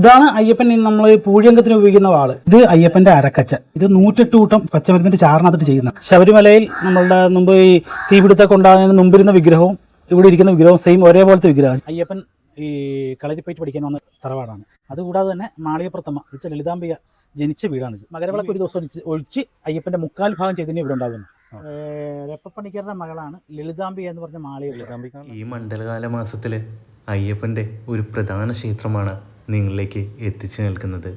ഇതാണ് അയ്യപ്പൻ നമ്മൾ പൂഴിയങ്കത്തിന് ഉപയോഗിക്കുന്ന വാൾ. ഇത് അയ്യപ്പന്റെ അരക്കച്ച ഇത് നൂറ്റെട്ട് കൂട്ടം പച്ചമരുന്നിന്റെ ചാറിനകത്തിട്ട് ചെയ്യുന്ന. ശബരിമലയിൽ നമ്മളുടെ മുമ്പ് ഈ തീപിടുത്തൊക്കെ ഉണ്ടാകുന്നതിന് മുമ്പിരുന്ന വിഗ്രഹവും ഇവിടെ ഇരിക്കുന്ന വിഗ്രഹവും സെയിം ഒരേപോലത്തെ വിഗ്രഹം. അയ്യപ്പൻ ഈ കളരിപ്പയറ്റ് പഠിക്കാൻ വന്ന തറവാടാണ്. അതുകൂടാതെ തന്നെ മാളികപ്രത്തമ്മ വെച്ച ലളിതാംബിക ജനിച്ച വീടാണിത്. മകരവിളക്ക് ഒരു ദിവസം ഒഴിച്ച് ഒഴിച്ച് അയ്യപ്പന്റെ മുക്കാൽ ഭാഗം ചെയ്തതിന് ഇവിടെ ഉണ്ടാകുന്നു. രപ്പപ്പണിക്കരുടെ മകളാണ് ലളിതാംബിക എന്ന് പറഞ്ഞ മാളിക ഈ മണ്ഡലകാല മാസത്തിൽ അയ്യപ്പന്റെ ഒരു പ്രധാന ക്ഷേത്രമാണ് നിങ്ങളിലേക്ക് എത്തിച്ചു നിൽക്കുന്നത്.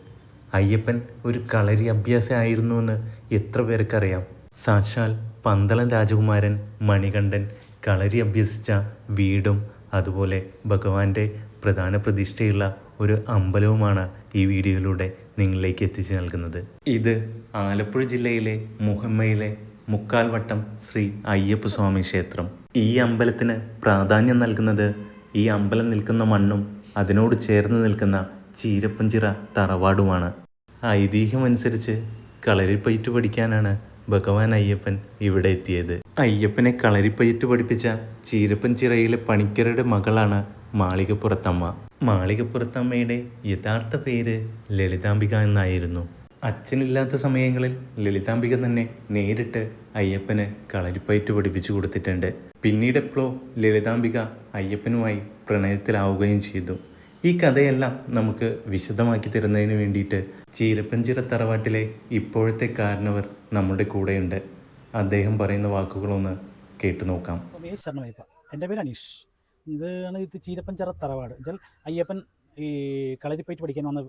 അയ്യപ്പൻ ഒരു കളരി അഭ്യാസമായിരുന്നുവെന്ന് എത്ര പേർക്കറിയാം. സാക്ഷാൽ പന്തളം രാജകുമാരൻ മണികണ്ഠൻ കളരി അഭ്യസിച്ച വീടും അതുപോലെ ഭഗവാന്റെ പ്രധാന പ്രതിഷ്ഠയുള്ള ഒരു അമ്പലവുമാണ് ഈ വീഡിയോയിലൂടെ നിങ്ങളിലേക്ക് എത്തിച്ചു നൽകുന്നത് ഇത് ആലപ്പുഴ ജില്ലയിലെ മുഹമ്മയിലെ മുക്കാൽവട്ടം ശ്രീ അയ്യപ്പ സ്വാമി ക്ഷേത്രം. ഈ അമ്പലത്തിന് പ്രാധാന്യം നൽകുന്നത് ഈ അമ്പലം നിൽക്കുന്ന മണ്ണും അതിനോട് ചേർന്ന് നിൽക്കുന്ന ചീരപ്പഞ്ചിറ തറവാടുമാണ്. ഐതിഹ്യമനുസരിച്ച് കളരിപ്പയറ്റ് പഠിക്കാനാണ് ഭഗവാൻ അയ്യപ്പൻ ഇവിടെ എത്തിയത്. അയ്യപ്പനെ കളരിപ്പയറ്റ് പഠിപ്പിച്ച ചീരപ്പഞ്ചിറയിലെ പണിക്കരുടെ മകളാണ് മാളികപ്പുറത്തമ്മ. മാളികപ്പുറത്തമ്മയുടെ യഥാർത്ഥ പേര് ലളിതാംബിക എന്നായിരുന്നു. അച്ഛനില്ലാത്ത സമയങ്ങളിൽ ലളിതാംബിക തന്നെ നേരിട്ട് അയ്യപ്പന് കളരിപ്പയറ്റ് പഠിപ്പിച്ചു കൊടുത്തിട്ടുണ്ട്. പിന്നീട് എപ്പോഴോ ലളിതാംബിക അയ്യപ്പനുമായി പ്രണയത്തിലാവുകയും ചെയ്തു. ഈ കഥയെല്ലാം നമുക്ക് വിശദമാക്കി തരുന്നതിന് വേണ്ടിയിട്ട് ചീരപ്പഞ്ചിറ തറവാട്ടിലെ ഇപ്പോഴത്തെ കാരണവർ നമ്മുടെ കൂടെയുണ്ട്. അദ്ദേഹം പറയുന്ന വാക്കുകളൊന്ന് കേട്ടു നോക്കാം. എന്റെ പേര് അനീഷ്. ഇതാണ് ഇത് ചീരപ്പഞ്ചിറ തറവാട്. അയ്യപ്പൻ ഈ കളരിപ്പയറ്റ് പഠിക്കാൻ വന്ന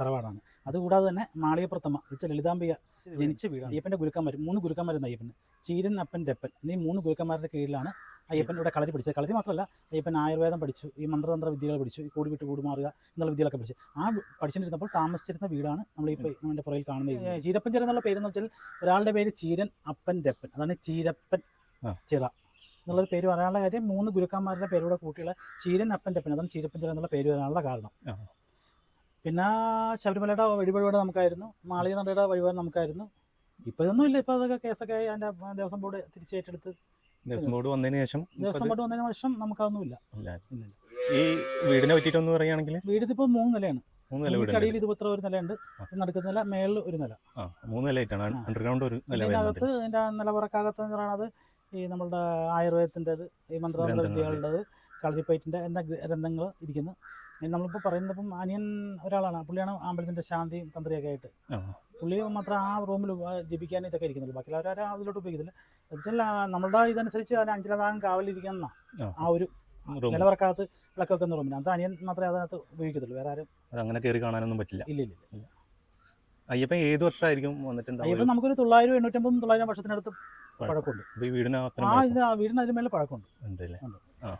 തറവാടാണ്. അതുകൂടാതെ തന്നെ മാളികപ്പുറത്തമ്മ വെച്ച ലളിതാംബിക ജനിച്ച വീടാണ്. അയ്യപ്പന്റെ ഗുരുക്കന്മാർ മൂന്ന് ഗുരുക്കന്മാരുന്ന അയ്യപ്പന്. ചീരൻ അപ്പൻ രപ്പൻ എന്നീ മൂന്ന് ഗുരുക്കന്മാരുടെ കീഴിലാണ് അയ്യപ്പൻ ഇവിടെ കളരി പഠിച്ചത്. കളരി മാത്രമല്ല അയ്യപ്പൻ ആയുർവേദം പഠിച്ചു ഈ മന്ത്രതന്ത്ര വിദ്യകൾ പഠിച്ചു ഈ കൂടി വിട്ട് കൂടുമാറുക എന്നുള്ള വിദ്യകളൊക്കെ പഠിച്ചു. ആ പഠിച്ചിട്ടിരുന്നപ്പോൾ താമസിച്ചിരുന്ന വീടാണ് നമ്മൾ ഇപ്പോൾ നമ്മുടെ പുറകിൽ കാണുന്നത്. ചീരപ്പൻ ചിറ എന്നുള്ള പേര് പേരെന്ന് വെച്ചാൽ ഒരാളുടെ പേര് ചീരൻ അപ്പൻ രപ്പൻ. അതാണ് ചീരപ്പൻ. ചിറ എന്നുള്ളൊരു പേര് വരാനുള്ള കാര്യം മൂന്ന് ഗുരുക്കന്മാരുടെ പേരോടെ കൂട്ടിയുള്ള ചീരൻ അപ്പൻ രപ്പൻ. അതാണ് ചീരപ്പഞ്ചിറ എന്നുള്ള പേര് വരാനുള്ള കാരണം. പിന്നെ ശബരിമലയുടെ വഴിപാട് നമുക്കായിരുന്നു. മാളിക നടയുടെ വഴിപാട് നമുക്കായിരുന്നു. ഇപ്പൊ ഇതൊന്നും ഇല്ല. ഇപ്പൊ അതൊക്കെ കേസൊക്കെ ആയി അതിന്റെ ദേവസ്വം ബോർഡ് തിരിച്ചേറ്റെടുത്ത്. ദേവസ്വം ബോർഡ് വന്നതിന് ശേഷം ദേവസ്വം ബോർഡ് വന്നതിന് ശേഷം നമുക്കതൊന്നും ഇല്ല. ഈ വീടിനെ പറ്റിയിട്ടൊന്ന് പറയുകയാണെങ്കിൽ? വീട് ഇപ്പൊ മൂന്ന് നിലയാണ്. മൂന്ന് നില വീട് അടിയിൽ ഇത് ഇത്ര ഒരു നിലയുണ്ട്. നടക്കുന്ന നില മേളിൽ ഒരു നില. മൂന്ന് നിലയായിട്ടാണ്. അണ്ടർഗ്രൗണ്ട് ഒരു നില അതിന്റെ നിലവറക്കകത്ത് എന്ന് പറയുന്നത് ഈ നമ്മളുടെ ആയുർവേദത്തിന്റെത് ഈ മന്ത്രതന്ത്ര. വിദ്യകളുടേത് കളരിപ്പയറ്റിന്റെ എന്ന ഗ്രന്ഥങ്ങൾ ഇരിക്കുന്നു. നമ്മളിപ്പോൾ പറയുന്നത് ഇപ്പം അനിയൻ ഒരാളാണ്. പുള്ളിയാണ് അമ്പലത്തിന്റെ ശാന്തി തന്ത്രിയൊക്കെ ആയിട്ട്. പുള്ളി മാത്രം ആ റൂമിൽ ജപിക്കാൻ ഇതൊക്കെ ഇരിക്കുന്നുള്ളൂ. ബാക്കി ആരും അതിലോട്ട് ഉപയോഗിക്കുന്നില്ല. എന്നുവെച്ചാൽ നമ്മളുടെ ഇതനുസരിച്ച് അതിന് അഞ്ചിലതാകം കാവലിരിക്കുന്ന ആ. ഒരു റൂം. നിലവറക്കകത്ത് വിളക്കൊക്കെ വെക്കുന്ന റൂമിന്. അത് അനിയൻ മാത്രമേ അതിനകത്ത് ഉപയോഗിക്കത്തുള്ളൂ. വേറെ ആരും അങ്ങനെ കയറി കാണാനൊന്നും പറ്റില്ല. ഇല്ല ഇല്ല അയ്യപ്പൻ ഏത് വർഷമായിരിക്കും വന്നിട്ടുണ്ടാവും അയ്യപ്പം നമുക്കൊരു തൊള്ളായിരം എണ്ണൂറ്റമ്പതും തൊള്ളായിരം വർഷത്തിനടുത്ത് പഴക്കമുണ്ട്. വീടിന് ആ വീടിന് അതിന് മേലെ പഴക്കമുണ്ട്. ഉണ്ട്. അല്ലേ. ആ.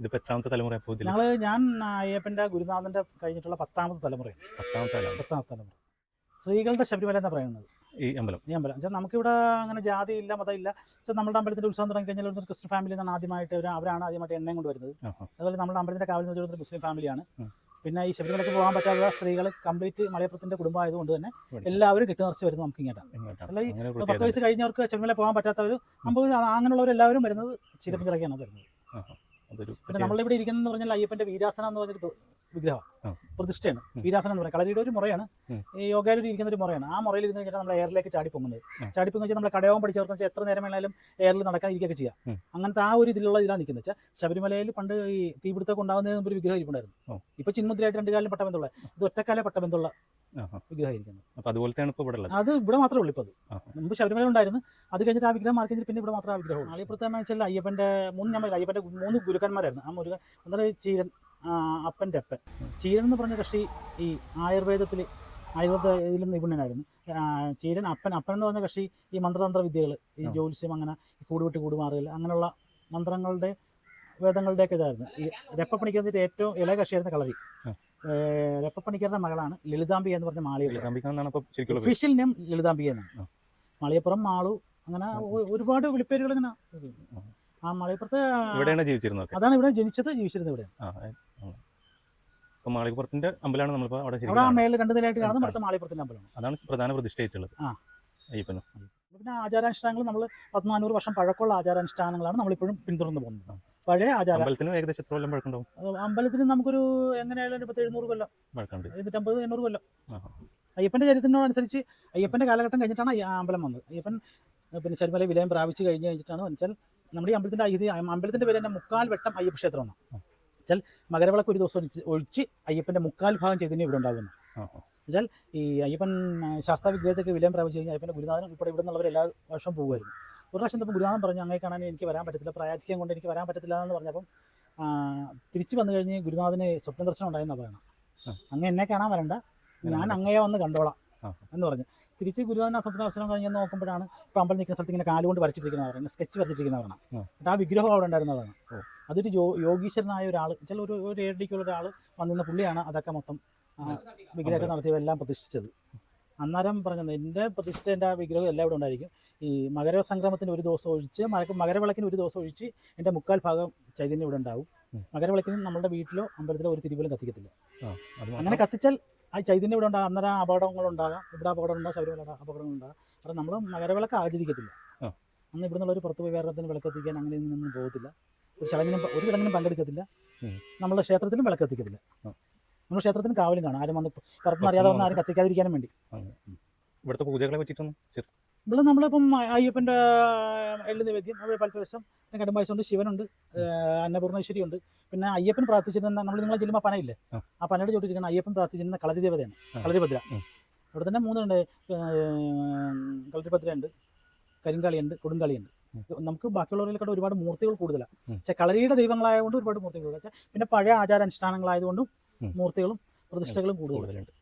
ഇതിപ്പോ എത്രാമത്തെ തലമുറ ഞങ്ങൾ ഞാൻ അയ്യപ്പന്റെ ഗുരുനാഥന്റെ കഴിഞ്ഞിട്ടുള്ള പത്താമത്തെ തലമുറയാണ്. പത്താമത്തെ തലമുറ. പത്താമത്തെ തലമുറ. സ്ത്രീകളുടെ ശബരിമല എന്നാ പറയുന്നത്? ഈ അമ്പലം. ഈ അമ്പലം. വെച്ചാൽ നമുക്കിവിടെ അങ്ങനെ ജാതി ഇല്ല മതം ഇല്ല വെച്ചാൽ നമ്മുടെ അമ്പലത്തിന്റെ ഉത്സവം തുടങ്ങി കഴിഞ്ഞാൽ ഒരു ക്രിസ്ത്യൻ ഫാമിലി എന്നാണ് ആദ്യമായിട്ട് ഒരു അവരാണ് ആദ്യമായിട്ട് എണ്ണയും കൊണ്ടുവരുന്നത് അതുപോലെ നമ്മുടെ അമ്പലത്തിന്റെ കാവൽ എന്ന് വെച്ചാൽ മുസ്ലിം ഫാമിലിയാണ്. പിന്നെ ഈ ശബരിമലയ്ക്ക് പോകാൻ പറ്റാത്ത സ്ത്രീകൾ കംപ്ലീറ്റ് മലയപ്പുറത്തിന്റെ കുടുംബം ആയതുകൊണ്ട് തന്നെ എല്ലാവരും കെട്ടി നിറച്ച് വരുന്നത് നമുക്ക് ഇങ്ങോട്ടാണ്? അല്ല, ഈ പത്ത് വയസ്സ് കഴിഞ്ഞവർക്ക് ശബരിമല പോകാൻ പറ്റാത്തവർ അമ്പത് അങ്ങനെയുള്ളവരെല്ലാവരും വരുന്നത് ചിരപ്പഞ്ചിറക്കാണ് വരുന്നത്. അതൊരു പിന്നെ നമ്മളിവിടെ ഇരിക്കുന്നതെന്ന് പറഞ്ഞാൽ അയ്യപ്പന്റെ വീരാസനം എന്ന് പറഞ്ഞൊരു വിഗ്രഹമാണ് വിഗ്രഹം പ്രതിഷ്ഠയാണ്. വീരാസനം എന്ന് പറയുന്നത് കളരിയുടെ ഒരു മുറയാണ്. ഈ യോഗയിലൊരു ഇരിക്കുന്ന ഒരു മുറയാണ് ആ മുറയിൽ ഇരുന്ന് കഴിഞ്ഞാൽ നമ്മൾ എയറിലേക്ക് ചാടി പൊങ്ങുന്നത്. ചാടി വെച്ചാൽ നമ്മൾ കടയാവും പഠിച്ചവർക്ക് വെച്ചാൽ എത്ര നേരം വേണേലും എയറിൽ നടക്കാൻ ഇരിക്കുകയൊക്കെ ചെയ്യാം. അങ്ങനത്തെ ആ ഒരു ഇതിലുള്ള ഇതിലാണ് നിൽക്കുന്നത് വെച്ചാൽ ശബരിമലയിൽ പണ്ട് ഈ തീപിടുത്തൊക്കെ ഉണ്ടാകുന്നതിന് മുമ്പ് ഒരു വിഗ്രഹം ഇരിപ്പുണ്ടായിരുന്നു ഓ. ഇപ്പൊ ചിന്മുദ്രയായിട്ട് രണ്ട് കാലം പട്ടബന്ധമുള്ള ഇത് ഒറ്റക്കാലം പട്ടബന്ധമുള്ള ആഹാ. വിഗ്രഹം ഇരിക്കുന്നത് അപ്പൊ അതുപോലത്തെയാണ് ഇപ്പൊ ഇവിടെ ഉള്ളത് അത് ഇവിടെ മാത്രമേ ഉള്ളൂ ഇപ്പോൾ അത്. മുമ്പ് ശബരിമല ഉണ്ടായിരുന്നു. അത് കഴിഞ്ഞിട്ട് ആ വിഗ്രഹം മാറി പിന്നെ ഇവിടെ മാത്രമേ ആ വിഗ്രഹം ഉള്ളൂ. ആളിപ്പുറത്തെ വെച്ചാൽ അയ്യപ്പന്റെ മൂന്ന് ഞാൻ അയ്യപ്പന്റെ മൂന്ന് ഗുരുക്കന്മാരായിരുന്നു. ആ മുരുകൻ ഒന്നാണ് ചീരൻ അപ്പന്റെ അപ്പന്റെ അപ്പൻ. ചീരൻ എന്ന് പറഞ്ഞ കക്ഷി ഈ ആയുർവേദത്തിൽ ആയുർവേദ ഇതിൽ നിപുണനായിരുന്നു. ചീരൻ അപ്പൻ അപ്പൻ എന്ന് പറഞ്ഞ കക്ഷി ഈ മന്ത്രതന്ത്ര വിദ്യകൾ ഈ ജോത്സ്യം ജ്യോത്സ്യം അങ്ങനെ കൂടുവിട്ട് കൂടുമാറുകൾ അങ്ങനെയുള്ള മന്ത്രങ്ങളുടെ വേദങ്ങളുടെയൊക്കെ ഇതായിരുന്നു. ഈ രപ്പ പണിക്കുന്നതിന്റെ ഏറ്റവും ഇളയ കക്ഷിയായിരുന്നു കളരി. രപ്പപ്പണിക്കരുടെ മകളാണ് ലളിതാംബിക എന്ന് പറഞ്ഞ മാളിക ശരിക്കുള്ള നെയിം ലളിതാംബിക എന്നാണ്. മാളിയപ്പുറം മാളു അങ്ങനെ ഒരുപാട് വിളിപ്പേരുകൾ ഇങ്ങനെ. ആ. മാളിയപ്പുറത്തെ ഇവിടെയാണ് ജീവിച്ചിരുന്നത് അതാണ് ഇവിടെ ജനിച്ചത് ജീവിച്ചിരുന്നത് ഇവിടെ ആ ഏ, ആ. ഇപ്പൊ മാളികപ്പുറത്തിന്റെ അമ്പലമാണ് നമ്മളിപ്പോ അവിടെ അവിടെ മേളിൽ രണ്ട് നിലയായിട്ട് കാണുന്നത് അടുത്ത മാളിയപ്പുറത്തിന്റെ അമ്പലമാണ്. അതാണ് പ്രധാന പ്രതിഷ്ഠയായിട്ടുള്ളത്. ആ. അയ്യപ്പനും. പിന്നെ ആചാരാനുഷ്ഠാനങ്ങൾ നമ്മൾ പതിനാനൂറ് നാനൂറ് വർഷം പഴക്കമുള്ള ആചാരാനുഷ്ഠാനങ്ങളാണ് നമ്മളിപ്പോഴും പിന്തുടർന്ന് പോകുന്നത്. പഴയ ആചാരം. അമ്പലത്തിനും ഏകദേശം എത്ര കൊല്ലം പഴക്കണ്ടാവും അമ്പലത്തിന് നമുക്കൊരു എങ്ങനെയായാലും പത്ത് എഴുന്നൂറ് കൊല്ലം. പഴക്കണ്ട് എഴുന്നൂറ്റമ്പത് എണ്ണൂറ് കൊല്ലം. അയ്യപ്പന്റെ ചരിത്രത്തിനോടനുസരിച്ച് അയ്യപ്പന്റെ കാലഘട്ടം കഴിഞ്ഞിട്ടാണ് ആ അമ്പലം വന്നത്. അയ്യപ്പൻ പിന്നെ ശരിമല വിലയം പ്രാപിച്ചു കഴിഞ്ഞ് കഴിഞ്ഞിട്ടാണ് വെച്ചാൽ നമ്മുടെ ഈ അമ്പലത്തിന്റെ ഇത് അമ്പലത്തിന്റെ പേര് തന്നെ മുക്കാൽ വട്ടം അയ്യപ്പ ക്ഷേത്രം എന്നാണ് വെച്ചാൽ മകരവിളക്ക് ഒരു ദിവസം ഒഴിച്ച് അയ്യപ്പന്റെ മുക്കാൽ ഭാഗം ചെയ്തിന് ഇവിടെ ഉണ്ടാകുന്നു. വെച്ചാൽ ഈ അയ്യപ്പൻ ശാസ്ത്ര ശാസ്താ വിഗ്രഹത്തേക്ക് വിലയം പ്രാപിച്ച് കഴിഞ്ഞാൽ അയ്യപ്പന്റെ ഗുരുനാഥൻ ഉൾപ്പെടെ ഇവിടെ നിന്നുള്ളവർ എല്ലാ വർഷവും പോകുമായിരുന്നു. ഒരു പ്രാവശ്യം ഇപ്പം ഗുരുനാഥൻ പറഞ്ഞു അങ്ങനെ കാണാൻ എനിക്ക് വരാൻ പറ്റത്തില്ല പ്രായാധിക്യം കൊണ്ട് എനിക്ക് വരാൻ പറ്റത്തില്ല എന്ന് പറഞ്ഞപ്പം തിരിച്ചു വന്നു കഴിഞ്ഞ് ഗുരുനാഥന് സ്വപ്ന ദർശനം ഉണ്ടായെന്നാണ് പറയണം. അങ്ങ് എന്നെ കാണാൻ വരണ്ട ഞാൻ അങ്ങയെ വന്ന് കണ്ടോളാം എന്ന് പറഞ്ഞു. തിരിച്ച് ഗുരുനാഥൻ ആ സ്വപ്ന ദർശനം കഴിഞ്ഞ് നോക്കുമ്പോഴാണ് ഇപ്പം അമ്പലം നിൽക്കുന്ന സ്ഥലത്ത് ഇങ്ങനെ കാലുകൊണ്ട് വരച്ചിട്ടിരിക്കുന്ന പറയുന്നത് സ്കെച്ച് വരച്ചിരിക്കുന്ന പറയണം. എന്നിട്ട് ആ വിഗ്രഹം അവിടെ ഉണ്ടായിരുന്ന പറയണം. അതൊരു യോ യോഗീശ്വരനായ ഒരാൾ ചില ഒരു ഒരു ഏടിക്കുള്ള ഒരാൾ വന്നിരുന്ന പുള്ളിയാണ് അതൊക്കെ മൊത്തം വിഗ്രഹമൊക്കെ നടത്തിയതെല്ലാം പ്രതിഷ്ഠിച്ചത്. അന്നേരം പറഞ്ഞത് എന്റെ പ്രതിഷ്ഠേന്റെ ആ വിഗ്രഹം എല്ലാം ഇവിടെ ഉണ്ടായിരിക്കും. ഈ മകരസംക്രമത്തിന് ഒരു ദിവസം ഒഴിച്ച് മക മകരവിളക്കിന് ഒരു ദിവസം ഒഴിച്ച് എന്റെ മുക്കാൽ ഭാഗം ചൈതന്യം ഇവിടെ ഉണ്ടാവും. മകരവിളക്കിന് നമ്മുടെ വീട്ടിലോ അമ്പലത്തിലോ ഒരു തിരിവലും കത്തിക്കത്തില്ല. അങ്ങനെ കത്തിച്ചാൽ ആ ചൈതന്യം ഇവിടെ ഉണ്ടാകും. അന്നേരം അപകടങ്ങളുണ്ടാകാം ഇവിടെ ഉണ്ടാകും ശബരിമല അപകടങ്ങളുണ്ടാകാം അപ്പം നമ്മൾ മകരവിളക്ക് ആചരിക്കത്തില്ല. അന്ന് ഇവിടെ ഒരു പുറത്ത് പോയി വേറെ വിളക്ക് കത്തിക്കാൻ അങ്ങനെ ഒന്നും പോകത്തില്ല. ഒരു ചടങ്ങിനും ഒരു ചടങ്ങിനും പങ്കെടുക്കത്തില്ല. നമ്മുടെ ക്ഷേത്രത്തിലും വിളക്ക് കത്തിക്കത്തില്ല. ആ. നമ്മൾ ക്ഷേത്രത്തിന് കാവലും കാണും. ആരും വന്ന് പുറത്തുനിന്ന് അറിയാതെ വന്ന് ആരും കത്തിക്കാതിരിക്കാനും വേണ്ടി. ഇവിടുത്തെ പൂജകളെ പറ്റിയിട്ടൊന്നും ഇവിടെ നമ്മളിപ്പം അയ്യപ്പന്റെ എള്ളു നിവേദ്യം അവിടെ പൽപ്പവശം പിന്നെ കടുംബായസുണ്ട് ശിവനുണ്ട് അന്നപൂർണേശ്വരി ഉണ്ട് പിന്നെ അയ്യപ്പൻ പ്രാർത്ഥിച്ചിരുന്ന നമ്മൾ നിങ്ങളെ ചെല്ലുമ്പോൾ പനയില്ലേ? ആ. പനയുടെ ചോട്ടിരിക്കുന്ന അയ്യപ്പൻ പ്രാർത്ഥിച്ചിരുന്ന കളരി ദേവതയാണ്. കളരിഭദ്ര. ഇവിടെ അവിടെ തന്നെ മൂന്നുണ്ട്. കളരിഭദ്രയുണ്ട് കരിങ്കാളിയുണ്ട് കൊടുങ്കാളിയുണ്ട്. നമുക്ക് ബാക്കിയുള്ളവരിലൊക്കെ ഒരുപാട് മൂർത്തികൾ കൂടുതലാണ് പക്ഷേ കളരിയുടെ ദൈവങ്ങളായതുകൊണ്ട് ഒരുപാട് മൂർത്തികൾ പിന്നെ പഴയ ആചാരാനുഷ്ഠാനങ്ങളായതുകൊണ്ടും. മൂർത്തികളും പ്രതിഷ്ഠകളും കൂടുതലാണ് കൂടുതലുണ്ട്.